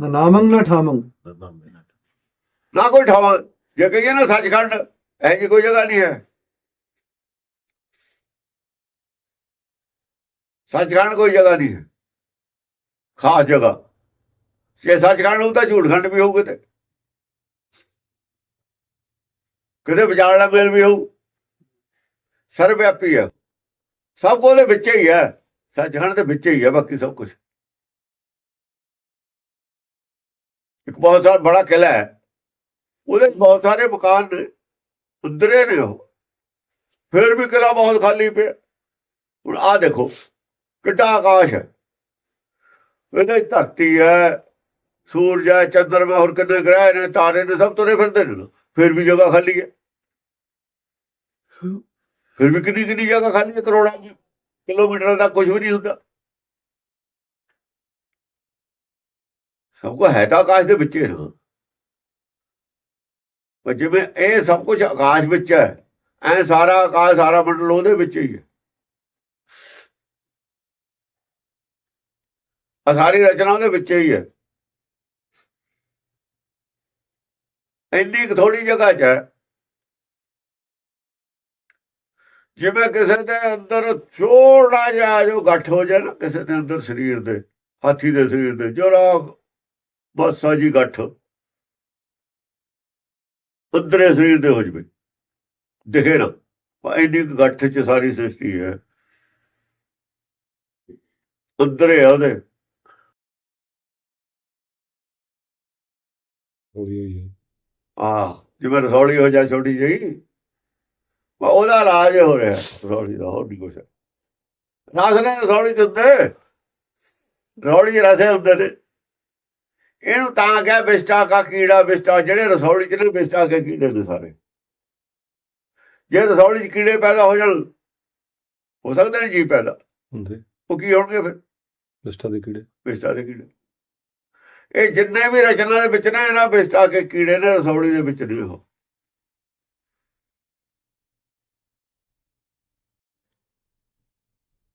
ਨਾ ਨਾਮੰ ਨਾ ਠਾਮੰ ਨਾ ਕੋਈ ਠਾਵਾਂ ਜੇ ਕਹੀਏ ਨਾ ਸੱਚਖੰਡ, ਇਹ ਜੀ ਕੋਈ ਜਗ੍ਹਾ ਨਹੀਂ ਹੈ। ਸੱਚਖੰਡ ਕੋਈ ਜਗ੍ਹਾ ਨਹੀਂ ਹੈ। ਖਾਸ ਜਗ੍ਹਾ। ਜੇ ਸੱਚਖੰਡ ਹੋਊ ਤਾਂ ਝੂਠਖੰਡ ਵੀ ਹੋਊ ਕਿਤੇ। ਕਿਤੇ ਵਿਚਾਰਲਾ ਮੇਲ ਵੀ ਹੋਊ। ਸਰਵਿਆਪੀ ਹੈ। ਸਭ ਕੋਲੇ ਵਿੱਚ ਹੀ ਹੈ। ਸੱਚਖੰਡ ਦੇ ਵਿੱਚ ਹੀ ਹੈ, ਬਾਕੀ ਸਭ ਕੁਝ ਇੱਕ ਬਹੁਤ ਸਾਰਾ ਬੜਾ ਕਿਲਾ ਹੈ। ਉਹਦੇ ਬਹੁਤ ਸਾਰੇ ਮਕਾਨ ਨੇ ਅੰਦਰੇ ਨੇ ਉਹ। ਫਿਰ ਵੀ ਕਿਲਾ ਬਹੁਤ ਖਾਲੀ ਪਿਆ। ਹੁਣ ਆਹ ਦੇਖੋ, ਕਿੱਡਾ ਆਕਾਸ਼ ਹੈ। ਇਹਦੇ ਧਰਤੀ ਹੈ, ਸੂਰਜ ਹੈ, ਚੰਦਰਮਾ, ਹੋਰ ਕਿੰਨੇ ਗ੍ਰਹਿ ਨੇ, ਤਾਰੇ ਨੇ, ਸਭ ਤੁਰੇ ਫਿਰਦੇ ਨੇ। ਫਿਰ ਵੀ ਜਗ੍ਹਾ ਖਾਲੀ ਹੈ। ਫਿਰ ਵੀ ਕਿੰਨੀ ਕਿੰਨੀ ਜਗ੍ਹਾ ਖਾਲੀ ਹੈ ਕਰੋੜਾਂ ਦੀ, ਕਿਲੋਮੀਟਰ ਦਾ ਕੁਝ ਵੀ ਨਹੀਂ ਹੁੰਦਾ। ਸਭ ਕੁਝ ਹੈ ਤਾਂ ਆਕਾਸ਼ ਦੇ ਵਿੱਚ ਹੀ। ਨਾ ਪਰ ਜਿਵੇਂ ਇਹ ਸਭ ਕੁਝ ਆਕਾਸ਼ ਵਿੱਚ ਹੈ, ਐ ਸਾਰਾ ਆਕਾਸ਼, ਸਾਰਾ ਮੰਡਲ ਉਹਦੇ ਵਿੱਚ ਹੀ ਹੈ। ਆ ਸਾਰੀ ਰਚਨਾ ਉਹਦੇ ਵਿੱਚ ਹੀ ਹੈ। ਇੰਨੀ ਕੁ ਥੋੜੀ ਜਗ੍ਹਾ 'ਚ ਹੈ। ਜਿਵੇਂ ਕਿਸੇ ਦੇ ਅੰਦਰ ਛੋੜਾ ਜਿਹਾ ਜੋ ਗੱਠ ਹੋ ਜਾਏ ਨਾ, ਕਿਸੇ ਦੇ ਅੰਦਰ ਸਰੀਰ ਦੇ, ਹਾਥੀ ਦੇ ਸਰੀਰ ਦੇ ਜਰਾ ਬਸ ਸਾਜੀ ਗੱਠ। ਅੰਦਰੇ ਸਰੀਰ ਦੇ ਹੋ ਜਵੇ। ਦਿਖੇ ਨਾ। ਕੁ ਗੱਠ 'ਚ ਸਾਰੀ ਸ੍ਰਿਸ਼ਟੀ ਹੈ। ਅੰਦਰੇ ਆ ਉਹਦੇ। ਹੌਲੀ ਹੋਈ ਆ ਜਿਵੇਂ ਰਸੌਲੀ ਹੋ ਜਾ ਛੋਟੀ ਜਿਹੀ। ਪਰ ਉਹਦਾ ਇਲਾਜ ਹੋ ਰਿਹਾ। ਰਸੌਲੀ ਦਾ ਹੋਰ ਨਹੀਂ ਕੁਛ ਰਸ ਨੇ ਰਸੌਲੀ ਚ ਹੁੰਦੇ ਰਸੌਲੀ ਰਸੇ ਹੁੰਦੇ ਨੇ। ਇਹਨੂੰ ਤਾਂ ਕਿਹਾ ਬਿਸਟਾ ਕਾ ਕੀੜਾ ਬਿਸਟਾ ਜਿਹੜੇ ਰਸੌਲੀ ਚ ਨੇ ਬਿਸਟਾ ਕੇ ਕੀੜੇ ਨੇ ਸਾਰੇ। ਜੇ ਰਸੌਲੀ ਚ ਕੀੜੇ ਪੈਦਾ ਹੋ ਜਾਣ ਹੋ ਸਕਦੇ ਨੇ ਜੀ ਪੈਦਾ। ਹੁੰਦੇ ਉਹ ਕੀ ਹੋਣਗੇ ਫਿਰ? ਲਿਸਟਾਂ ਦੇ ਕੀੜੇ। ਬਿਸਟਾ ਦੇ ਕੀੜੇ। ਇਹ ਜਿੰਨੇ ਵੀ ਰਚਨਾ ਦੇ ਵਿੱਚ ਨੇ ਇਹਨਾਂ ਬਿਸਟਾ ਕੇ ਕੀੜੇ ਨੇ ਰਸੌਲੀ ਦੇ ਵਿੱਚ ਨਹੀਂ ਉਹ।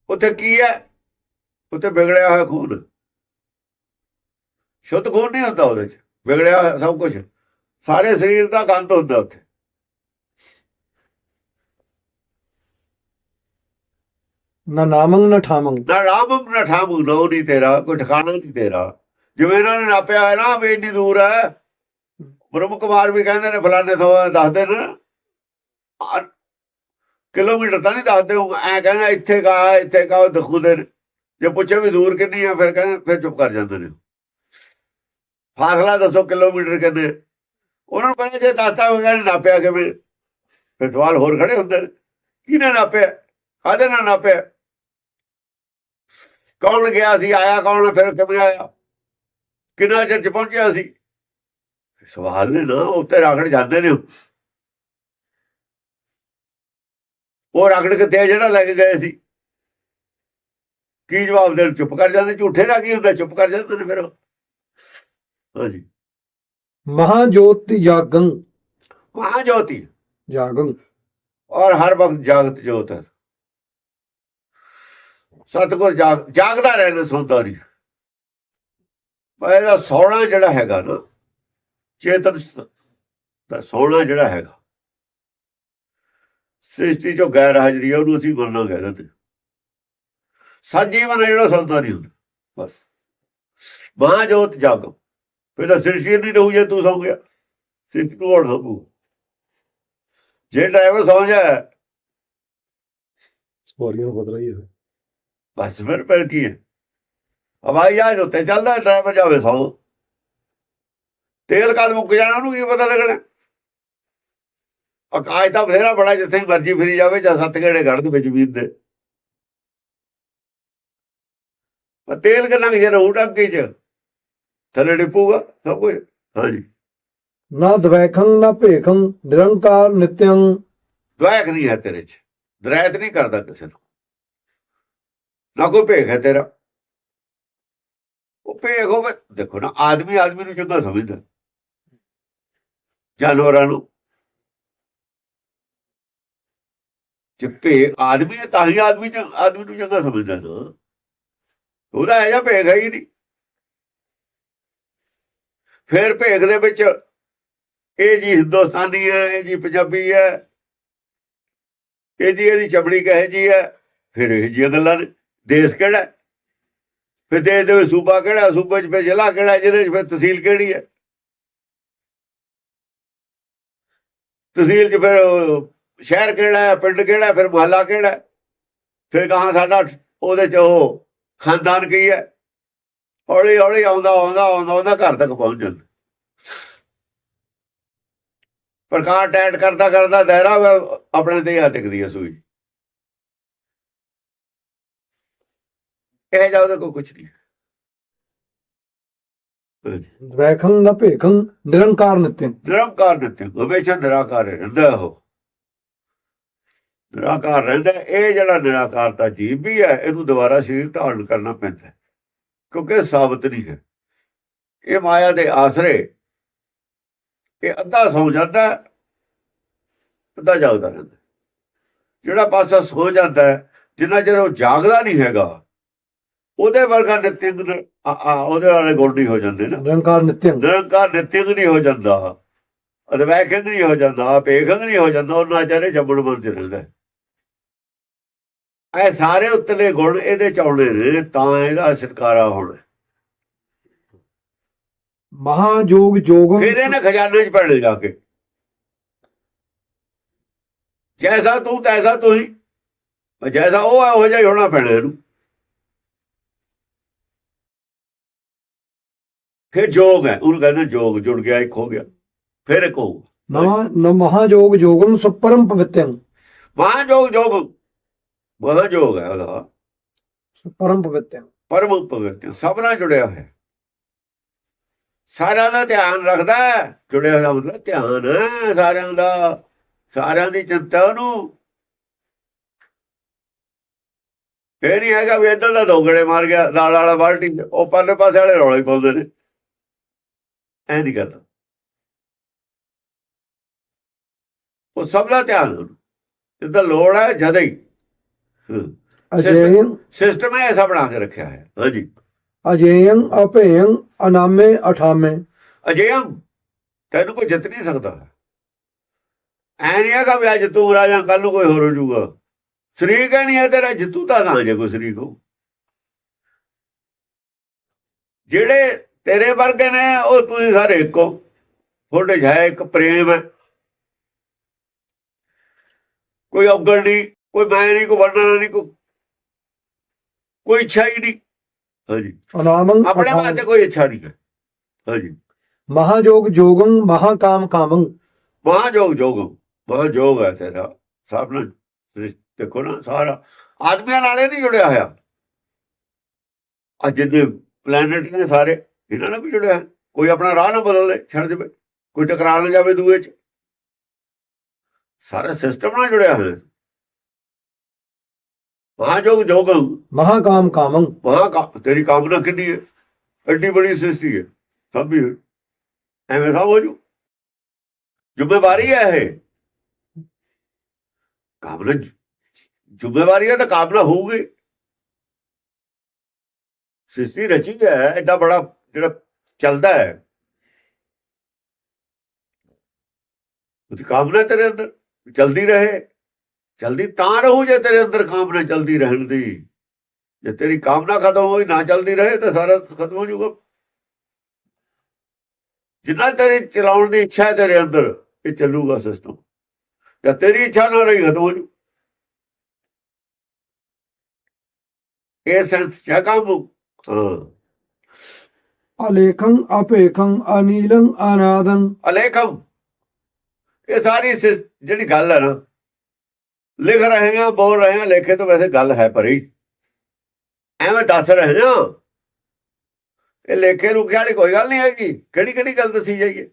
ਉੱਥੇ ਕੀ ਹੈ? ਉੱਥੇ ਵਿਗੜਿਆ ਹੋਇਆ ਖੂਨ। ਸ਼ੁੱਧ ਖੂਨ ਨਹੀਂ ਹੁੰਦਾ ਉਹਦੇ ਚ ਵਿਗੜਿਆ ਹੋਇਆ ਸਭ ਕੁਝ ਸਾਰੇ ਸਰੀਰ ਦਾ ਗੰਦ ਹੁੰਦਾ ਉੱਥੇ। ਨਾ ਨਾਮੰ ਨਾ ਠਾਮੰ ਨਾ ਰਾਮ ਨਾ ਠਾਮੂ ਨੋ ਨਹੀਂ ਤੇਰਾ ਕੋਈ ਠਿਕਾਣਾ ਨਹੀਂ ਤੇਰਾ। ਜਿਵੇਂ ਇਹਨਾਂ ਨੇ ਨਾਪਿਆ ਹੈ ਨਾ ਵੀ ਇੰਨੀ ਦੂਰ ਹੈ। ਬ੍ਰਹਮ ਕੁਮਾਰ ਵੀ ਕਹਿੰਦੇ ਨੇ ਫਲਾਣੇ ਤੋਂ ਦੱਸਦੇ ਨੇ। ਕਿਲੋਮੀਟਰ ਤਾਂ ਨਹੀਂ ਦੱਸਦੇ ਉਹ ਐ ਕਹਿੰਦਾ ਇੱਥੇ ਕਾ ਇੱਥੇ ਕਾ ਉਹ ਦਿਖੂਦੇ ਨੇ। ਜੇ ਪੁੱਛੇ ਵੀ ਦੂਰ ਕਿੰਨੀ ਆ ਫਿਰ ਕਹਿੰਦੇ ਫਿਰ ਚੁੱਪ ਕਰ ਜਾਂਦੇ ਨੇ ਫਾਸਲਾ ਦੱਸੋ ਕਿਲੋਮੀਟਰ ਕਿੰਨੇ ਉਹਨਾਂ ਨੂੰ ਕਹਿੰਦੇ ਜੇ ਦੱਸਤਾ ਉਹ ਨਾਪਿਆ ਕਿਵੇਂ? ਫਿਰ ਸਵਾਲ ਹੋਰ ਖੜੇ ਹੁੰਦੇ ਨੇ। ਕਿਹਨੇ ਨਾਪਿਆ? ਕਾਹਦੇ ਨਾਲ ਨਾਪਿਆ? ਕੌਣ ਗਿਆ ਸੀ? ਆਇਆ ਕੌਣ? ਫਿਰ ਕਿਵੇਂ ਆਇਆ? ਕਿੰਨਾ ਚਿਰ ਚ ਪਹੁੰਚਿਆ ਸੀ? ਸਵਾਲ ਨੇ ਨਾ ਉੱਤੇ ਰਾਖੜ ਜਾਂਦੇ ਨੇ। ਉਹ ਰਾਖੜ ਕੇ ਜਿਹੜਾ ਲੈ ਕੇ ਗਏ ਸੀ? ਕੀ ਜਵਾਬ ਦੇਣ? ਚੁੱਪ ਕਰ ਜਾਂਦੇ? ਝੂਠੇ ਦਾ ਕੀ ਹੁੰਦਾ? ਚੁੱਪ ਕਰ ਜਾਂਦੇ ਨੇ ਫਿਰ ਉਹ। ਹਾਂਜੀ। ਮਹਾ ਜੋਤੀ ਜਾਗੰ। ਮਹਾ ਜੋਤੀ ਜਾਗੰ। ਔਰ ਹਰ ਵਕਤ ਜਾਗਤ ਜੋਤ ਹੈ। ਸਤਗੁਰ ਜਾਗ ਜਾਗਦਾ ਰਹਿਣਾ ਸੌਂਦਾ ਨਹੀਂ ਇਹਦਾ ਸੌਣਾ ਜਿਹੜਾ ਹੈਗਾ ਨਾ ਚੇਤਨ ਦਾ ਸੌਣਾ ਜਿਹੜਾ ਹੈਗਾ ਸ੍ਰਿਸ਼ਟੀ ਚੋਂ ਗੈਰ ਹਾਜ਼ਰੀ ਹੈ ਉਹਨੂੰ ਅਸੀਂ ਮਰਨਾ ਕਹਿ ਦਿੰਦੇ ਸਜੀਵਨ ਜਿਹੜਾ ਸੌਂਦਾ ਨਹੀਂ ਹੁੰਦਾ ਬਸ। ਮਹਾਂ ਜੋਤ ਜਾਗ। ਫਿਰ ਤਾਂ ਸ੍ਰਿਸ਼ਟੀ ਨਹੀਂ ਰਹੂ ਜੇ ਤੂੰ ਸੌਂ ਗਿਆ। ਨੂੰ ਹੋਰ ਸੌਂਗੂ। ਜੇ ਡਰਾਈਵਰ ਸੌਂ ਜਾਏ। ਸਵਾਰੀਆਂ ਨੂੰ ਰਹੀ ਹੈ ਬਸ ਫਿਰ ਫਿਰ ਕੀ ਹੈ? ਹਵਾਈ ਜਹਾਜ਼ ਉੱਤੇ ਚੱਲਦਾ ਡਰਾਈਵਰ ਜਾਵੇ ਸੌ। ਤੇਲ ਕਦ ਮੁੱਕ ਜਾਣਾ ਉਹਨੂੰ ਕੀ ਪਤਾ ਲੱਗਣਾ। ਆਕਾਸ਼ ਤਾਂ ਬਥੇਰਾ ਬੜਾ ਜਿੱਥੇ ਮਰਜ਼ੀ ਫਿਰੀ ਜਾਵੇ ਜਾਂ ਸੱਤ ਗੇੜੇ ਘੜ ਦੇ ਵਿੱਚ ਵੀਰ ਦੇ। ਪਰ ਤੇਲ ਕਿੰਨਾ ਕਿ ਜਰ ਟੰਕੀ ਚ? ਥੱਲੇ ਡਿੱਪੂਗਾ ਸਭ ਕੁਝ ਹਾਂਜੀ। ਨਾ ਦਵੈਖੰ ਨਾ ਭੇਖੰ ਨਿਰੰਕਾਰ ਨਿਤਯੰ। ਦਵਾਇਕ ਨਹੀਂ ਹੈ ਤੇਰੇ ਚ। ਦਰਾਇਤ ਨਹੀਂ ਕਰਦਾ ਕਿਸੇ ਨੂੰ। ਨਾ ਕੋਈ ਭੇਖ ਹੈ ਤੇਰਾ। ਉਹ ਭੇਖ ਹੋਵੇ ਦੇਖੋ ਨਾ ਆਦਮੀ ਆਦਮੀ ਨੂੰ ਚੰਗਾ ਸਮਝਦਾ। ਜਾਨਵਰਾਂ ਨੂੰ। ਜੇ ਭੇਖ ਆਦਮੀ ਹੈ ਤਾਂ ਹੀ ਆਦਮੀ ਆਦਮੀ ਨੂੰ ਚੰਗਾ ਸਮਝਦਾ ਨਾ। ਉਹਦਾ ਇਹ ਜਿਹਾ ਭੇਖ ਹੈ ਹੀ ਨਹੀਂ। ਫਿਰ ਭੇਗ ਦੇ ਵਿੱਚ ਇਹ ਜੀ ਹਿੰਦੁਸਤਾਨੀ ਹੈ, ਇਹ ਜੀ ਪੰਜਾਬੀ ਹੈ, ਇਹ ਜੀ ਇਹਦੀ ਚਮੜੀ ਕਹੇ ਜੀ ਹੈ? ਫਿਰ ਇਹ ਜੀ ਗੱਲਾਂ ਨੇ ਦੇਸ਼ ਕਿਹੜਾ ਫਿਰ ਦੇਸ਼ ਦੇ ਵਿੱਚ ਸੂਬਾ ਕਿਹੜਾ ਸੂਬੇ 'ਚ ਫਿਰ ਜ਼ਿਲ੍ਹਾ ਕਿਹੜਾ ਜਿਹਦੇ 'ਚ ਫਿਰ ਤਹਿਸੀਲ ਕਿਹੜੀ ਹੈ? ਤਹਿਸੀਲ 'ਚ ਫਿਰ ਸ਼ਹਿਰ ਕਿਹੜਾ ਹੈ? ਪਿੰਡ ਕਿਹੜਾ ਫਿਰ ਮੁਹੱਲਾ ਕਿਹੜਾ ਫਿਰ ਕਹਾਂ ਸਾਡਾ ਉਹਦੇ 'ਚ ਉਹ ਖਾਨਦਾਨ ਕੀ ਹੈ? ਹੌਲੀ ਹੌਲੀ ਆਉਂਦਾ ਆਉਂਦਾ ਆਉਂਦਾ ਉਹਦਾ ਘਰ ਤੱਕ ਪਹੁੰਚ ਜਾਂਦਾ। ਪ੍ਰਕਾਰ ਟੈਟ ਕਰਦਾ ਕਰਦਾ ਦਾਇਰਾ ਵਾ- ਆਪਣੇ ਤੇ ਆ ਟਿਕਦੀ ਹੈ ਸੂਈ। ਇਹ ਜਾ ਉਹਦੇ ਕੋਲ ਕੁਛ ਨਹੀਂ। ਦਵੈਖੰ ਨਾ ਭੇਖੰ ਨਿਰੰਕਾਰ ਨਿਤਿਨ ਨਿਰੰਕਾਰ ਨਿਤਿ ਹਮੇਸ਼ਾ ਨਿਰਾਕਾਰ ਰਹਿੰਦਾ ਉਹ। ਨਿਰਾਕਾਰ ਰਹਿੰਦਾ ਇਹ ਜਿਹੜਾ ਨਿਰਾਕਾਰਤਾ ਜੀਵ ਵੀ ਹੈ ਇਹਨੂੰ ਦੁਬਾਰਾ ਸਰੀਰ ਧਾਰਨ ਕਰਨਾ ਪੈਂਦਾ। ਕਿਉਂਕਿ ਸਾਬਤ ਨਹੀਂ ਹੈ ਇਹ ਮਾਇਆ ਦੇ ਆਸਰੇ ਇਹ ਅੱਧਾ ਸੌ ਜਾਂਦਾ ਅੱਧਾ ਜਾਗਦਾ ਰਹਿੰਦਾ। ਜਿਹੜਾ ਪਾਸਾ ਸੋ ਜਾਂਦਾ ਜਿੰਨਾ ਚਿਰ ਉਹ ਜਾਗਦਾ ਨਹੀਂ ਹੈਗਾ ਉਹਦੇ ਵਰਗਾ ਨਿਤਿੰਗ ਉਹਦੇ ਵਾਲੇ ਗੁਣ ਨਹੀਂ ਹੋ ਜਾਂਦੇ ਨਾ ਨਿਰੰਕਾਰ ਨਿਤਿਨ ਨਿਰੰਕਾਰ ਨਿਤਿੰਗ ਨਹੀਂ ਹੋ ਜਾਂਦਾ ਅਦਵੈਖੰਗ ਨਹੀਂ ਹੋ ਜਾਂਦਾ ਪੇਖੰਗ ਨਹੀਂ ਹੋ ਜਾਂਦਾ ਉਹਨਾਂ ਚਾਰੇ ਜੰਮਣ ਚ ਰਹਿੰਦਾ। ਇਹ ਸਾਰੇ ਉਤਲੇ ਗੁਣ ਇਹਦੇ ਚ ਆਉਣੇ ਨੇ ਤਾਂ ਇਹਦਾ ਛਟਕਾਰਾ ਹੋਣਾ। ਮਹਾਜੋਗ ਜੋਗੰ ਫਿਰ ਇਹਨੇ ਖਜ਼ਾਨੇ ਚ ਪੈਣੇ ਜਾ ਕੇ। ਜੈਸਾ ਤੂੰ ਤੈਸਾ ਤੂੰ ਹੀ ਜੈਸਾ ਉਹ ਹੈ ਉਹ ਜਿਹਾ ਹੀ ਹੋਣਾ ਪੈਣਾ ਇਹਨੂੰ। ਫਿਰ ਜੋਗ ਹੈ ਉਹਨੂੰ ਕਹਿੰਦੇ ਜੋਗ ਜੁੜ ਗਿਆ ਇੱਕ ਹੋ ਗਿਆ ਫਿਰ ਇੱਕ ਨਵਾਂ ਨ ਮਹਾਜੋਗ ਜੋਗੰ ਸੁਪਰਮ ਪਵਿੱਤੰ ਮਹਾਜੋਗ ਜੋਗ ਮਹਾਜੋਗ ਹੈ ਉਹਦਾ। ਪਰਮ ਪਵਿੱਤੰ ਪਰਮ ਭਗਤ ਸਭ ਨਾਲ ਜੁੜਿਆ ਹੋਇਆ। ਸਾਰਿਆਂ ਦਾ ਧਿਆਨ ਰੱਖਦਾ। ਜੁੜਿਆ ਹੋਇਆ ਮਤਲਬ ਧਿਆਨ ਸਾਰਿਆਂ ਦਾ। ਸਾਰਿਆਂ ਦੀ ਚਿੰਤਾ ਉਹਨੂੰ। ਇਹ ਨਹੀਂ ਹੈਗਾ ਵੀ ਇੱਧਰ ਦਾ ਦੋਗੜੇ ਮਾਰ ਗਿਆ ਨਾਲ ਵਾਲਾ ਬਾਲਟੀ ਉਹ ਪਰਲੇ ਪਾਸੇ ਵਾਲੇ ਰੌਲੇ ਹੀ ਪਾਉਂਦੇ ਨੇ। ਐ ਨਹੀਂ ਕਰਦਾ। ਉਹ ਸਭ ਦਾ ਧਿਆਨ ਉਹਨੂੰ। ਜਿੱਦਾਂ ਲੋੜ ਹੈ ਜਦ ਹੀ। ਅਜੇਯੰ ਸਿਸਟਮ ਹੈ ਐਸਾ ਬਣਾ ਕੇ ਰੱਖਿਆ ਹੈ। ਹਾਂਜੀ। ਅਜੇਯੰ ਅਭੇਯੰ ਅਨਾਮੇ ਅਠਾਮੇ। ਅਜੇਯਮ ਤੈਨੂੰ ਕੋਈ ਜਿੱਤ ਨਹੀਂ ਸਕਦਾ। ਐ ਨਹੀਂ ਹੈਗਾ ਵੀ ਅੱਜ ਤੂੰ ਰਾਜਾ ਕੱਲ ਨੂੰ ਕੋਈ ਹੋਰ ਹੋ ਜਾਊਗਾ। ਸ਼ਰੀਕ ਨਹੀਂ ਹੈ ਤੇਰਾ ਜਿੱਤੂ ਤਾਂ ਨਾ। ਜੇ ਕੋਈ ਸ਼ਰੀਕ ਹੋ ਜਿਹੜੇ ਤੇਰੇ ਵਰਗੇ ਨੇ ਉਹ ਤੁਸੀਂ ਸਾਰੇ ਇੱਕੋ ਤੁਹਾਡੇ ਹੈ ਇੱਕ ਪ੍ਰੇਮ ਹੈ। ਕੋਈ ਔਗਣ ਨਹੀਂ। ਕੋਈ ਮੈਂ ਨਹੀਂ ਕੋਈ ਵਰਣਨਾ ਨਹੀਂ ਕੋਈ ਕੋਈ ਇੱਛਾ ਹੀ ਨਹੀਂ। ਹਾਂਜੀ। ਅਨਾਮੰ ਆਪਣੇ। ਵਾਸਤੇ ਕੋਈ ਇੱਛਾ ਨਹੀਂ ਹੈ। ਹਾਂਜੀ। ਮਹਾਜੋਗ ਜੋਗੰ ਮਹਾਕਾਮ ਕਾਮੰ। ਮਹਾਜੋਗ ਜੋਗ। ਮਹਾਜੋਗ ਹੈ ਤੇਰਾ। ਸਭ ਸ੍ਰਿਸ਼- ਦੇਖੋ ਨਾ ਸਾਰਾ। ਆਦਮੀਆਂ ਨਾਲੇ ਨਹੀਂ ਜੁੜਿਆ ਹੋਇਆ। ਆ ਜਿੰਨੇ ਪਲੈਨਟ ਨੇ ਸਾਰੇ ਇਹਨਾਂ ਨਾਲ ਵੀ ਜੁੜਿਆ। ਕੋਈ ਆਪਣਾ ਰਾਹ ਨਾ ਬਦਲ ਲੈ ਛੱਡ ਦੇਵੇ। ਕੋਈ ਟਕਰਾ ਨਾ ਜਾਵੇ ਦੂਏ ਚ। ਸਾਰਾ ਸਿਸਟਮ ਨਾਲ ਜੁੜਿਆ ਹੋਇਆ। ਮਹਾਜੋਗ ਜੋਗ। ਮਹਾਕਾਮ ਕਾਮੰ। ਮਹਾ ਕਾ- ਤੇਰੀ ਕਾਮਨਾ ਕਿੰਨੀ ਹੈ? ਐਡੀ ਬੜੀ ਸ੍ਰਿਸ਼ਟੀ ਹੈ। ਸਭ ਵੀ। ਐਵੇਂ ਸਭ ਹੋ ਜੂ। ਜ਼ਿੰਮੇਵਾਰੀ ਹੈ ਇਹ। ਕਾਮਨਾ ਜ਼ਿੰਮੇਵਾਰੀ ਹੈ ਤਾਂ ਕਾਮਨਾ ਹੋਊਗੀ। ਸ੍ਰਿਸ਼ਟੀ ਰਚੀ ਹੈ ਐਡਾ ਬੜਾ ਜਿਹੜਾ ਚੱਲਦਾ ਹੈ। ਉਹਦੀ ਕਾਮਨਾ ਤੇਰੇ ਅੰਦਰ ਚਲਦੀ ਰਹੇ। ਚਲਦੀ ਤਾਂ ਰਹੂ ਜੇ ਤੇਰੇ ਅੰਦਰ ਕਾਮਨਾ ਚਲਦੀ ਰਹਿਣ ਦੀ। ਜੇ ਤੇਰੀ ਕਾਮਨਾ ਖਤਮ ਹੋਈ ਨਾ ਚਲਦੀ ਰਹੇ ਤਾਂ ਸਾਰਾ ਖਤਮ ਹੋ ਜਾਊਗਾ। ਜਿੰਨਾ ਤੇਰੀ ਚਲਾਉਣ ਦੀ ਇੱਛਾ ਹੈ ਤੇਰੇ ਅੰਦਰ ਇਹ ਚੱਲੂਗਾ ਸਿਸਟਮ ਜਾਂ ਤੇਰੀ ਇੱਛਾ ਨਾ ਰਹੀ ਖਤਮ ਹੋ ਜੂ ਇਹ ਸੈਂਸ ਚ ਕੰਮ? ਹਾਂ। ਅਲੇਖੰ ਅਪੇਖੰ ਅਨੀਲੰ ਅਨਾਦੰ। ਅਲੇਖਮ ਇਹ ਸਾਰੀ ਜਿਹੜੀ ਗੱਲ ਹੈ ਨਾ ਲਿਖ ਰਹੇ ਹਾਂ ਬੋਲ ਰਹੇ ਹਾਂ ਲੇਖੇ ਤੋਂ ਵੈਸੇ ਗੱਲ ਹੈ ਪਰੀ ਐਵੇਂ ਦੱਸ ਰਹੇ ਹਾਂ। ਇਹ ਲੇਖੇ ਰੁਕੇ ਵਾਲੀ ਕੋਈ ਗੱਲ ਨਹੀਂ ਹੈਗੀ। ਕਿਹੜੀ ਕਿਹੜੀ ਗੱਲ ਦੱਸੀ ਜਾਈਏ?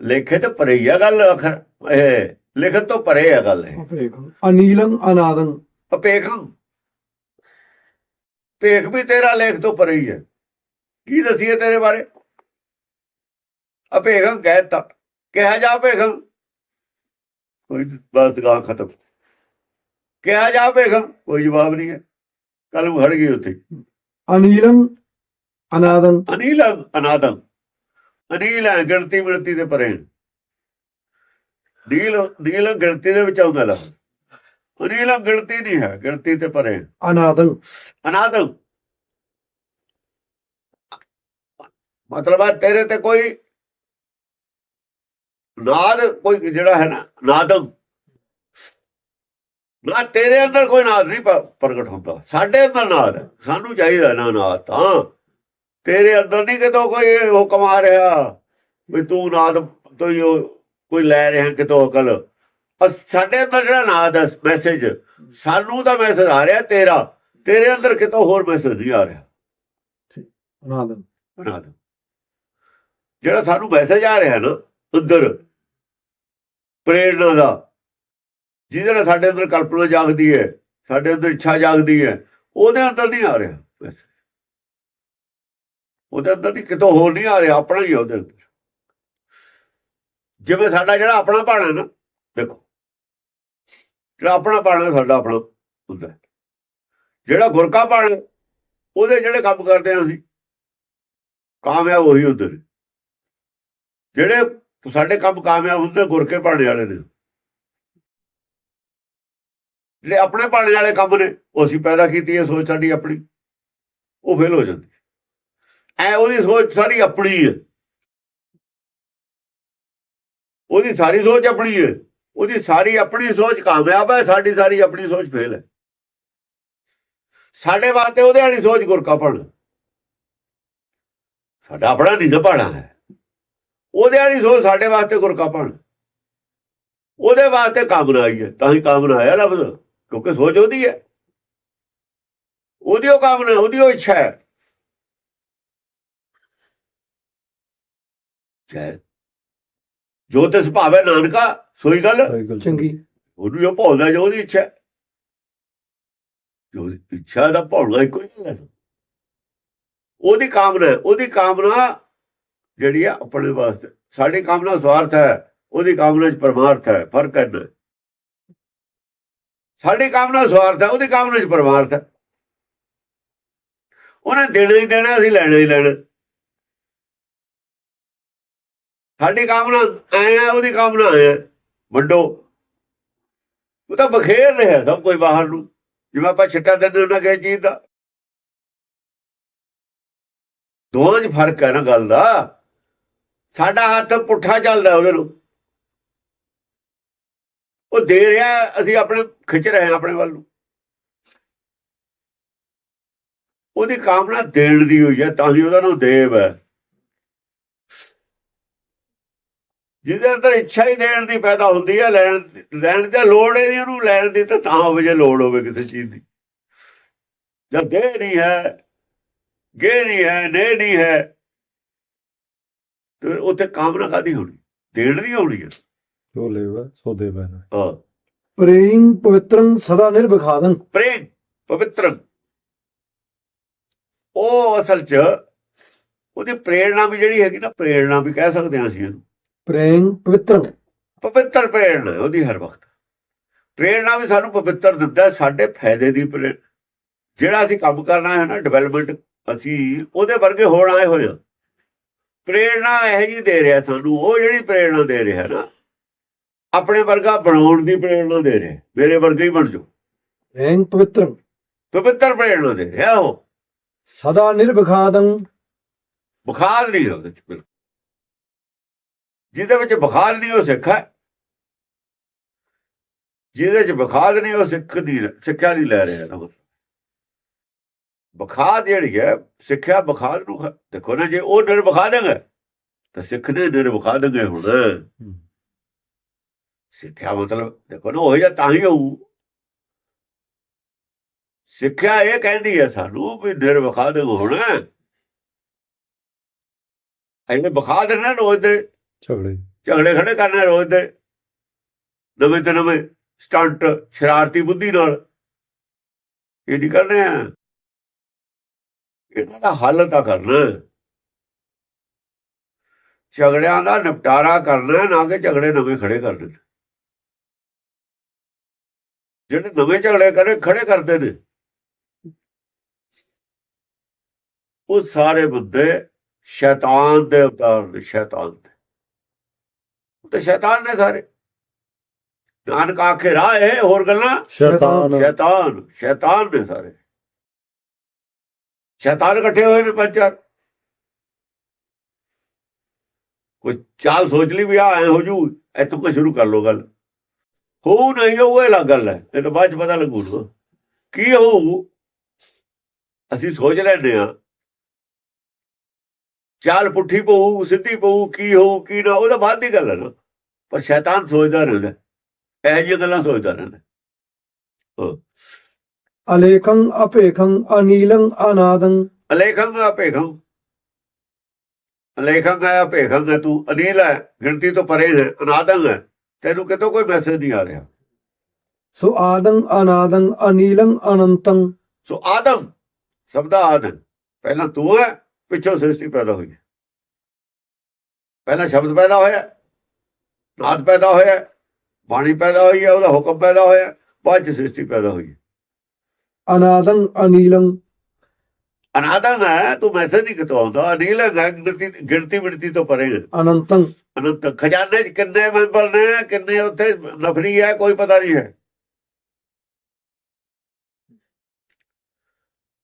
ਲੇਖੇ ਤੋਂ ਪਰੇ ਹੀ ਆ ਗੱਲ ਅਖਰ ਇਹ ਲਿਖਤ ਤੋਂ ਪਰੇ ਆ ਗੱਲ ਅਪੇਖੰ ਅਨੀਲੰ ਅਨਾਦੰ। ਅਪੇਖਮ ਪੇਖ ਵੀ ਤੇਰਾ ਲੇਖ ਤੋਂ ਪਰੇ ਹੀ ਹੈ ਕੀ ਦਸੀਏ ਤੇਰੇ ਬਾਰੇ? ਅਪੇਖਮ ਕਹਿਤਾ। ਕਿਹਾ ਜਾ ਅਪੇਖਮ ਕੋਈ ਬਸ ਗਾ ਖਤਮ। ਕਿਹਾ ਜਾ ਅਪੇਖਮ ਕੋਈ ਜਵਾਬ ਨਹੀਂ ਹੈ। ਕੱਲ ਨੂੰ ਖੜ ਗਈ ਉੱਥੇ। ਅਨੀਲੰ ਅਨਾਦੰ ਅਨੀਲ ਅਨਾਦਮ। ਅਨੀਲ ਹੈ ਗਿਣਤੀ ਮਿਣਤੀ ਦੇ ਪਰੇ। ਨੀਲ ਨੀਲ ਗਿਣਤੀ ਦੇ ਵਿੱਚ ਆਉਂਦਾ ਲਾ। ਅਨੀਲ ਗਿਣਤੀ ਨਹੀਂ ਹੈ ਗਿਣਤੀ ਤੇ ਪਰੇ। ਅਨਾਦੰ ਅਨਾਦਮ। ਮਤਲਬ ਹੈ ਤੇਰੇ ਤੇ ਕੋਈ ਨਾਦ ਕੋਈ ਜਿਹੜਾ ਹੈ ਨਾ ਨਾਦਮ ਨਾ ਤੇਰੇ ਅੰਦਰ ਕੋਈ ਨਾਦ ਨਹੀਂ ਪ੍ਰਗਟ ਹੁੰਦਾ। ਸਾਡੇ ਅੰਦਰ ਨਾਦ ਸਾਨੂੰ ਚਾਹੀਦਾ ਨਾ ਨਾਦ ਤਾਂ। ਤੇਰੇ ਅੰਦਰ ਨਹੀਂ ਕਿਤੋਂ ਕੋਈ ਹੁਕਮ ਆ ਰਿਹਾ। ਵੀ ਤੂੰ ਨਾਦ ਤੋਂ ਕੋਈ ਲੈ ਰਿਹਾ ਕਿਤੋਂ ਅਕਲ। ਅਸ- ਸਾਡੇ ਅੰਦਰ ਜਿਹੜਾ ਨਾਦ ਹੈ ਮੈਸੇਜ ਸਾਨੂੰ ਤਾਂ ਮੈਸੇਜ ਆ ਰਿਹਾ ਤੇਰਾ। ਤੇਰੇ ਅੰਦਰ ਕਿਤੋਂ ਹੋਰ ਮੈਸੇਜ ਨਹੀਂ ਆ ਰਿਹਾ। ਅਨਾਦੰ ਨਾਦ ਜਿਹੜਾ ਸਾਨੂੰ ਮੈਸੇਜ ਆ ਰਿਹਾ ਨਾ ਅੰਦਰ ਪ੍ਰੇਰਣਾ ਦਾ। ਜਿਹਦੇ ਨਾਲ ਸਾਡੇ ਅੰਦਰ ਕਲਪਨਾ ਜਾਗਦੀ ਹੈ, ਸਾਡੇ ਅੰਦਰ ਇੱਛਾ ਜਾਗਦੀ ਹੈ, ਉਹਦੇ ਅੰਦਰ ਨਹੀਂ ਆ ਰਿਹਾ। ਉਹਦੇ ਅੰਦਰ ਨਹੀਂ, ਕਿਤੋਂ ਹੋਰ ਨਹੀਂ ਆ ਰਿਹਾ, ਆਪਣਾ ਹੀ ਉਹਦੇ ਅੰਦਰ। ਜਿਵੇਂ ਸਾਡਾ ਜਿਹੜਾ ਆਪਣਾ ਭਾਣਾ ਨਾ, ਦੇਖੋ। ਜਿਹੜਾ ਆਪਣਾ ਭਾਣਾ ਸਾਡਾ ਆਪਣਾ ਹੁੰਦਾ ਜਿਹੜਾ ਗੁਰਕਾ ਭਾਣਾ ਉਹਦੇ ਜਿਹੜੇ ਕੰਮ ਕਰਦੇ ਹਾਂ ਅਸੀਂ, ਕਾਮਯਾਬ ਉਹੀ ਹੁੰਦੇ ਜਿਹੜੇ ਸਾਡੇ ਕੰਮ ਕਾਮਯਾਬ ਹੁੰਦੇ ਗੁਰ ਕੇ ਬਾਣੇ ਵਾਲੇ ਨੇ। ਜਿਹੜੇ ਆਪਣੇ ਬਾਣੇ ਵਾਲੇ ਕੰਮ ਨੇ, ਉਹ ਅਸੀਂ ਪੈਦਾ ਕੀਤੀ ਹੈ, ਸੋਚ ਸਾਡੀ ਆਪਣੀ। ਉਹ ਫੇਲ ਹੋ ਜਾਂਦੀ ਐ ਉਹਦੀ ਸੋਚ ਸਾਰੀ ਆਪਣੀ ਹੈ। ਉਹਦੀ ਸਾਰੀ ਸੋਚ ਆਪਣੀ ਹੈ। ਉਹਦੀ ਸਾਰੀ ਆਪਣੀ ਸੋਚ ਕਾਮਯਾਬ ਹੈ, ਸਾਡੀ ਸਾਰੀ ਆਪਣੀ ਸੋਚ ਫੇਲ ਹੈ। ਸਾਡੇ ਵਾਸਤੇ ਉਹਦੇ ਵਾਲੀ ਸੋਚ ਗੁਰ ਕਾ ਸਾਡਾ ਆਪਣਾ ਨਹੀਂ ਨਾ ਪਾਣਾ ਹੈ। ਉਹਦੇ ਵਾਲੀ ਸੋਚ ਸਾਡੇ ਵਾਸਤੇ ਗੁਰ ਕਾ ਪੜ ਉਹਦੇ ਵਾਸਤੇ ਕਾਮਨਾ ਆਈ ਹੈ। ਤਾਂ ਹੀ ਕਾਮਨਾ ਆਇਆ ਲਫ਼ਜ਼ ਕਿਉਂਕਿ ਸੋਚ ਉਹਦੀ ਹੈ। ਉਹਦੀ ਉਹ ਕਾਮਨਾ ਉਹਦੀ ਉਹ ਇੱਛਾ ਹੈ। ਜੈ ਜੋ ਤਿਸ ਭਾਵੇ ਨਾਨਕਾ ਸੋਈ ਗੱਲ। ਸਹੀ ਗੱਲ। ਚੰਗੀ। ਉਹਨੂੰ ਜੋ ਭੌਲਦਾ ਜੋ ਉਹਦੀ ਇੱਛਾ ਹੈ। ਜੋ ਇੱਛਾ ਦਾ ਭੌਲਣਾ ਇੱਕੋ ਹੀ ਗੱਲ ਹੈ। ਉਹਦੀ ਕਾਮਨਾ ਉਹਦੀ ਕਾਮਨਾ ਜਿਹੜੀ ਆ ਆਪਣੇ ਵਾਸਤੇ। ਸਾਡੀ ਕਾਮਨਾ ਸਵਾਰਥ ਹੈ, ਉਹਦੀ ਕਾਮਨਾ ਚ ਪਰਮਾਰਥ ਹੈ, ਫ਼ਰਕ ਹੈ ਨਾ ਸਾਡੀ ਕਾਮਨਾ ਸਵਾਰਥ ਹੈ, ਉਹਦੀ ਕਾਮਨਾ ਚ ਪਰਮਾਰਥ ਹੈ। ਉਹਨੇ ਦੇਣਾ ਹੀ ਦੇਣਾ, ਅਸੀਂ ਲੈਣਾ ਹੀ ਲੈਣਾ। ਸਾਡੀ ਕਾਮਨਾ ਐ ਉਹਦੀ ਕਾਮਨਾ ਐ ਹੈ। ਵੱਡੋ ਉਹ ਤਾਂ ਬਖੇਰ ਰਿਹਾ ਸਭ ਕੋਈ ਬਾਹਰ ਨੂੰ। ਜਿਵੇਂ ਆਪਾਂ ਛਿੱਟਾ ਦਿੰਦੇ ਉਹਨਾਂ ਕਿਸੇ ਚੀਜ਼ ਦਾ। ਦੋਹਾਂ 'ਚ ਫ਼ਰਕ ਹੈ ਨਾ ਗੱਲ ਦਾ। ਸਾਡਾ ਹੱਥ ਪੁੱਠਾ ਚੱਲਦਾ ਉਹਦੇ ਨੂੰ। ਉਹ ਦੇ ਰਿਹਾ, ਅਸੀਂ ਆਪਣੇ ਖਿੱਚ ਰਹੇ ਹਾਂ ਆਪਣੇ ਵੱਲ ਨੂੰ। ਉਹਦੀ ਕਾਮਨਾ ਦੇਣ ਦੀ ਹੋਈ ਹੈ, ਤਾਂ ਹੀ ਉਹਦਾ ਨਾਮ ਦੇਵ ਹੈ। ਜਿਹਦੇ ਅੰਦਰ ਇੱਛਾ ਹੀ ਦੇਣ ਦੀ ਪੈਦਾ ਹੁੰਦੀ ਹੈ, ਲੈਣ ਲੈਣ ਦੀ ਲੋੜ ਹੀ ਨਹੀਂ ਉਹਨੂੰ, ਲੈਣ ਦੀ ਤਾਂ ਤਾਂ ਹੋਵੇ ਜੇ ਲੋੜ ਹੋਵੇ ਕਿਸੇ ਚੀਜ਼ ਦੀ। ਜਦ ਦੇ ਨਹੀਂ ਹੈ ਗੇ ਨਹੀਂ ਹੈ ਨੇ ਨਹੀਂ ਹੈ ਤੇ ਉੱਥੇ ਕਾਮਨਾ ਕਾਦੀ ਹੋਣੀ? ਦੇਣ ਦੀ ਹੋਣੀ ਹੈ ਜੋ ਲੇਵਾ ਸੋ ਦੇ ਬੈਨਾ ਹਾਂ। ਪ੍ਰੇਇੰ ਪਵਿੱਤਰੰ ਸਦਾ ਨਿਰਵਿਖਾਦੰ। ਪ੍ਰੇਮ ਪਵਿੱਤਰ। ਉਹ ਅਸਲ ਚ ਉਹਦੀ ਪ੍ਰੇਰਣਾ ਵੀ ਜਿਹੜੀ ਹੈਗੀ ਨਾ ਪ੍ਰੇਰਣਾ ਵੀ ਕਹਿ ਸਕਦੇ ਹਾਂ ਅਸੀਂ ਇਹਨੂੰ। ਪ੍ਰੇਇੰ ਪਵਿੱਤਰੰ। ਪਵਿੱਤਰ ਪ੍ਰੇਰਣਾ ਉਹਦੀ ਹਰ ਵਕਤ। ਪ੍ਰੇਰਣਾ ਵੀ ਸਾਨੂੰ ਪਵਿੱਤਰ ਦਿੰਦਾ ਸਾਡੇ ਫਾਇਦੇ ਦੀ ਪ੍ਰੇਰ- ਜਿਹੜਾ ਅਸੀਂ ਕੰਮ ਕਰਨਾ ਹੈ ਨਾ ਡਿਵੈਲਪਮੈਂਟ ਅਸੀਂ ਉਹਦੇ ਵਰਗੇ ਹੋਣ ਆਏ ਹੋਏ ਹਾਂ। ਪ੍ਰੇਰਣਾ ਇਹ ਜੀ ਦੇ ਰਿਹਾ ਸਾਨੂੰ ਉਹ ਜਿਹੜੀ ਪ੍ਰੇਰਣਾ ਦੇ ਰਿਹਾ ਨਾ ਆਪਣੇ ਵਰਗਾ ਬਣਾਉਣ ਦੀ ਪ੍ਰੇਰਣਾ ਦੇ ਰਿਹਾ ਮੇਰੇ ਵਰਗੇ ਹੀ ਬਣ ਜਾਓ। ਪ੍ਰੇਇੰ ਪਵਿੱਤਰੰ। ਪਵਿੱਤਰ ਪ੍ਰੇਰਣਾ ਦੇ ਰਿਹਾ ਉਹ। ਸਦਾ ਨਿਰਵਿਖਾਦੰ ਬੁਖਾਰ ਨਹੀਂ ਉਹਦੇ ਚ ਬਿਲਕੁਲ। ਜਿਹਦੇ ਵਿੱਚ ਬੁਖਾਰ ਨਹੀਂ ਉਹ ਸਿੱਖ ਹੈ। ਜਿਹਦੇ ਚ ਬੁਖਾਰ ਨਹੀਂ ਉਹ ਸਿੱਖ ਨਹੀਂ ਸਿੱਖਿਆ ਨਹੀਂ ਲੈ ਰਿਹਾ ਇਹਦਾ ਬੁਖਾਰ ਜਿਹੜੀ ਹੈ ਸਿੱਖਿਆ ਬੁਖਾਰ ਨੂੰ ਦੇਖੋ ਨਾ ਜੇ ਉਹ ਨਿਰ ਬੁਖਾ ਦੇਗਾ ਤਾਂ ਸਿੱਖ ਨੇ ਨਿਰ ਬੁਖਾ ਦੇਗੇ ਹੁਣ। ਸਿੱਖਿਆ ਮਤਲਬ ਦੇਖੋ ਨਾ ਉਹ ਜਾਂ ਤਾਂ ਹੀ ਹੋਊ। ਸਿੱਖਿਆ ਇਹ ਕਹਿੰਦੀ ਹੈ ਸਾਨੂੰ ਵੀ ਨਿਰ ਬੁਖਾ ਦੇ ਹੁਣ। ਇਹਨੇ ਬੁਖਾ ਦੇਣਾ ਰੋਜ਼ ਦੇ ਝਗੜੇ। ਝਗੜੇ ਖੜੇ ਕਰਨੇ ਰੋਜ਼ ਦੇ। ਨਵੇਂ ਤੇ ਨਵੇਂ ਸਟੰਟ ਸ਼ਰਾਰਤੀ ਬੁੱਧੀ ਨਾਲ। ਇਹ ਨਹੀਂ ਕਰਨੇ ਆ। ਇਹਨਾਂ ਦਾ ਹੱਲ ਤਾਂ ਕਰਨਾ। ਝਗੜਿਆਂ ਦਾ ਨਿਪਟਾਰਾ ਕਰਨਾ ਨਾ ਕਿ ਝਗੜੇ ਨਵੇਂ ਖੜੇ ਕਰਨੇ। ਜਿਹੜੇ ਨਵੇਂ ਝਗੜੇ ਕਰੇ ਖੜੇ ਕਰਦੇ ਨੇ। ਉਹ ਸਾਰੇ ਬੰਦੇ ਸ਼ੈਤਾਨ ਦੇ ਅਵਤਾਰ ਨੇ ਸ਼ੈਤਾਨ ਦੇ। ਉਹ ਤੇ ਸ਼ੈਤਾਨ ਨੇ ਸਾਰੇ। ਨਾਨਕ ਆਖੇ ਰਾਹ ਹੈ ਹੋਰ ਗੱਲਾਂ। ਸ਼ੈਤਾਨ। ਸ਼ੈਤਾਨ ਸ਼ੈਤਾਨ ਨੇ ਸਾਰੇ। ਸ਼ੈਤਾਨ ਇਕੱਠੇ ਹੋਏ ਨੇ ਪੰਜ ਚਾਰ। ਕੋਈ ਚਾਲ ਸੋਚ ਲਈ ਵੀ ਆ ਐ ਹੋ ਜੂ ਇੱਥੋਂ ਤੋਂ ਸ਼ੁਰੂ ਕਰ ਲੋ ਗੱਲ। ਹੋ ਨਹੀਂ ਉਹ ਇਹ ਗੱਲ ਹੈ, ਇਹ ਤਾਂ ਬਾਅਦ ਚ ਪਤਾ ਲੱਗੂ ਨਾ। ਕੀ ਹੋਊ, ਅਸੀਂ ਸੋਚ ਲੈਂਦੇ ਆ ਚਾਲ ਪੁੱਠੀ ਪਊ, ਸਿੱਧੀ ਪਊ, ਕੀ ਹੋਊ, ਕੀ ਨਾ ਉਹਦਾ ਬਾਅਦ ਦੀ ਗੱਲ ਹੈ ਨਾ। ਪਰ ਸ਼ੈਤਾਨ ਸੋਚਦਾ ਰਹਿੰਦਾ, ਇਹ ਜਿਹੀਆਂ ਗੱਲਾਂ ਸੋਚਦਾ ਰਹਿੰਦਾ। ਅਲੇਖੰ ਅਪੇਖੰ ਅਨੀਲੰ ਅਨਾਦੰ। ਅਲੇਖੰ ਅਪੇਖੰ। ਅਲੇਖੰ ਹੈ ਅਪੇਖੰ ਹੈ ਤੂੰ ਅਨੀਲ ਹੈ ਗਿਣਤੀ ਤੋਂ ਪਰੇ ਹੈ ਅਨਾਦੰ ਹੈ। ਤੈਨੂੰ ਕਿਤੋਂ ਕੋਈ ਮੈਸੇਜ ਨਹੀਂ ਆ ਰਿਹਾ। ਸੋ ਆਦੰ ਅਨਾਦੰ ਅਨੀਲੰ ਅਨੰਤੰ। ਸੋ ਆਦਮ ਸਬਦਾ ਆਦਮ। ਪਹਿਲਾਂ ਤੂੰ ਹੈ ਪਿੱਛੋਂ ਸ੍ਰਿਸ਼ਟੀ ਪੈਦਾ ਹੋਈ। ਪਹਿਲਾਂ ਸ਼ਬਦ ਪੈਦਾ ਹੋਇਆ ਨਾਦ ਪੈਦਾ ਹੋਇਆ ਬਾਣੀ ਪੈਦਾ ਹੋਈ ਹੈ ਉਹਦਾ ਹੁਕਮ ਪੈਦਾ ਹੋਇਆ ਬਾਅਦ ਚ ਸ੍ਰਿਸ਼ਟੀ ਪੈਦਾ ਹੋਈ। ਅਨਾਦੰ ਅਨੀਲੰ। ਅਨਾਦੰ ਹੈ ਤੂੰ ਮੈਸੇਜ ਨਹੀਂ ਕਿਤੋਂ ਆਉਂਦਾ ਅਨੀਲ ਹੈ ਗਿਣਤੀ ਗਿਣਤੀ ਮਿਣਤੀ ਤੋਂ ਪਰੇ। ਅਨੰਤੰ। ਅਨੰਤ ਖਜ਼ਾਨੇ 'ਚ ਕਿੰਨੇ ਮੈਂਬਰ ਨੇ ਕਿੰਨੇ ਉੱਥੇ ਨਫਰੀ ਹੈ ਕੋਈ ਪਤਾ ਨਹੀਂ ਹੈ।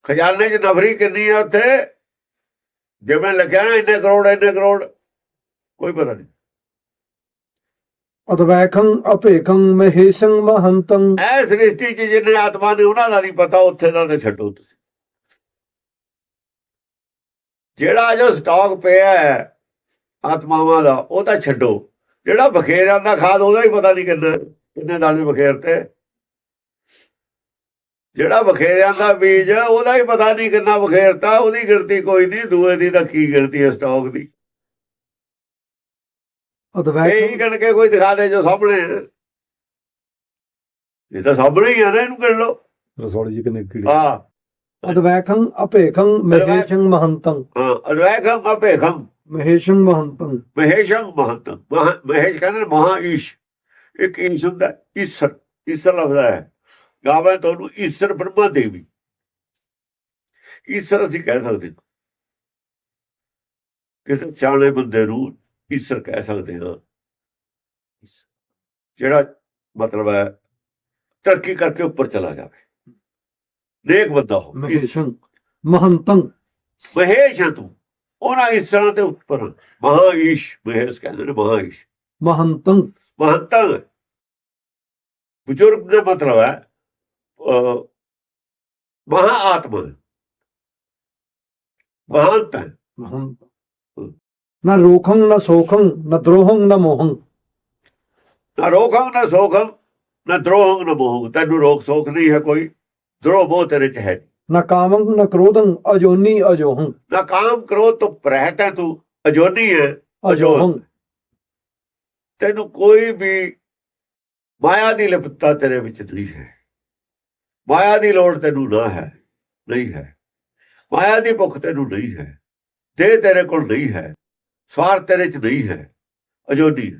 ਖਜ਼ਾਨੇ 'ਚ ਨਫਰੀ ਕਿੰਨੀ ਹੈ ਉੱਥੇ? ਜਿਵੇਂ ਲਿਖਿਆ ਨਾ ਇੰਨੇ ਕਰੋੜ ਇੰਨੇ ਕਰੋੜ ਕੋਈ ਪਤਾ ਨਹੀਂ। ਅਦਵੈਖੰ ਅਪੇਖੰ ਮਹੇਸ਼ੰ, ਮਹੰਤੰ। ਐ ਸ੍ਰਿਸ਼ਟੀ 'ਚ ਜਿੰਨੇ ਆਤਮਾ ਨੇ, ਉਹਨਾਂ ਦਾ ਨਹੀਂ ਪਤਾ, ਉੱਥੇ ਦਾ ਤੇ ਛੱਡੋ ਤੁਸੀਂ। ਜਿਹੜਾ ਜੋ ਸਟਾਕ ਪਿਆ ਹੈ ਆਤਮਾਵਾਂ ਦਾ, ਉਹ ਤਾਂ ਛੱਡੋ। ਜਿਹੜਾ ਬਖੇਰ ਦਾ ਖਾਦ, ਉਹਦਾ ਹੀ ਪਤਾ ਨਹੀਂ ਕਿੰਨਾ, ਕਿੰਨੇ ਦਾਣੇ ਬਖੇਰ ਤੇ ਜਿਹੜਾ ਬਖੇਰਿਆਂ ਦਾ ਬੀਜ ਉਹਦਾ ਹੀ ਪਤਾ ਨਹੀਂ ਕਿੰਨਾ ਬਖੇਰਤਾ, ਉਹਦੀ ਗਿਣਤੀ ਕੋਈ ਨਹੀਂ, ਦੂਏ ਦੀ ਤਾਂ ਕੀ ਗਿਣਤੀ ਹੈ ਸਟਾਕ ਦੀ। ਇਹ ਅਦਵੈਖੰ ਗਣ ਕੇ ਕੋਈ ਦਿਖਾ ਦੇ ਜੋ ਸਾਹਮਣੇ ਹੈ। ਇਹ ਤਾਂ ਸਾਹਮਣੇ ਹੀ ਆ ਨਾ ਇਹਨੂੰ ਗਿਣ ਲਓ। ਰਸੋਲੀ ਜੀ ਕਿੰਨੇ ਕੀੜੇ। ਹਾਂ। ਅਦਵੈਖੰ ਅਪੇਖੰ ਮਹੇਸ਼ੰ ਮਹੰਤੰ। ਹਾਂ ਅਦਵੈਖੰ ਅਪੇਖੰ। ਮਹੇਸ਼ੰ ਮਹੰਤੰ। ਮਹੇਸ਼ੰ ਮਹੰਤ। ਮਹਾ- ਮਹੇਸ਼ ਕਹਿੰਦੇ ਨੇ ਮਹਾ ਈਸ਼। ਇੱਕ ਈਸ਼ ਹੁੰਦਾ ਹੈ, ਈਸ਼ਰ। ਈਸ਼ਰ ਲਫ਼ਜ਼ ਹੈ। ਗਾਵੇਂ ਤੁਹਾਨੂੰ ਈਸ਼ਰ ਬ੍ਰਹਮਾ ਦੇਵੀ। ਈਸ਼ਰ ਅਸੀਂ ਕਹਿ ਸਕਦੇ ਹਾਂ। ਕਿਸੇ ਸਿਆਣੇ ਬੰਦੇ ਨੂੰ ਈਸ਼ਰ ਕਹਿ ਸਕਦੇ ਹਾਂ? ਜਿਹੜਾ ਮਤਲਬ ਹੈ ਤਰੱਕੀ ਕਰਕੇ ਉੱਪਰ ਚਲਾ ਜਾਵੇ। ਨੇਕ ਬੰਦਾ ਹੋ ਮਹੇਸ਼ੰ ਮਹੰਤੰ। ਮਹੇਸ਼ ਹੈ ਤੂੰ। ਉਹਨਾਂ ਈਸ਼ਰਾਂ ਦੇ ਉੱਪਰ ਮਹਾ ਈਸ਼ ਮਹੇਸ਼ ਕਹਿੰਦੇ ਨੇ ਮਹਾ ਈਸ਼ ਮਹੰਤੰ। ਮਹੰਤਾ। ਹੈ। ਬਜ਼ੁਰਗ ਦਾ ਮਤਲਬ ਹੈ ਮਹਾ ਆਤਮਾ ਮਹੰਤ। ਮਹੰਤ। ਨਾ ਰੋਖੰ ਨਾ ਸੋਖੰ ਨਾ ਦਰੋਹੰ ਨਾ ਮੋਹੰ। ਨਾ ਰੋਖੰ ਨਾ ਸੋਖੰ ਨਾ ਦਰੋਹੰ ਨਾ ਮੋਹ। ਤੈਨੂੰ ਰੋਕ ਸੋਖ ਨਹੀਂ ਹੈ ਕੋਈ। ਦਰੋਹ ਮੋਹ ਤੇਰੇ ਚ ਹੈ ਨਹੀਂ। ਨਾ ਕਾਮੰ ਨਾ ਕ੍ਰੋਧੰ ਅਜੋਨੀ ਅਜੋਹੰ। ਨਾ ਕਾਮ ਕ੍ਰੋਧ ਤੋਂ ਰਹਿਤ ਹੈ ਤੂੰ। ਅਜੋਨੀ ਹੈ ਅਜੋਹੰ। ਤੈਨੂੰ ਕੋਈ ਵੀ ਮਾਇਆ ਦੀ ਲਿਪਤਤਾ ਤੇਰੇ ਵਿੱਚ ਨਹੀਂ ਹੈ। ਮਾਇਆ ਦੀ ਲੋੜ ਤੈਨੂੰ ਨਾ ਹੈ ਨਹੀਂ ਹੈ। ਮਾਇਆ ਦੀ ਭੁੱਖ ਤੈਨੂੰ ਨਹੀਂ ਹੈ। ਦੇ ਤੇਰੇ ਕੋਲ ਨਹੀਂ ਹੈ। ਸਵਾਰ ਤੇਰੇ ਚ ਨਹੀਂ ਹੈ ਅਜੋਨੀ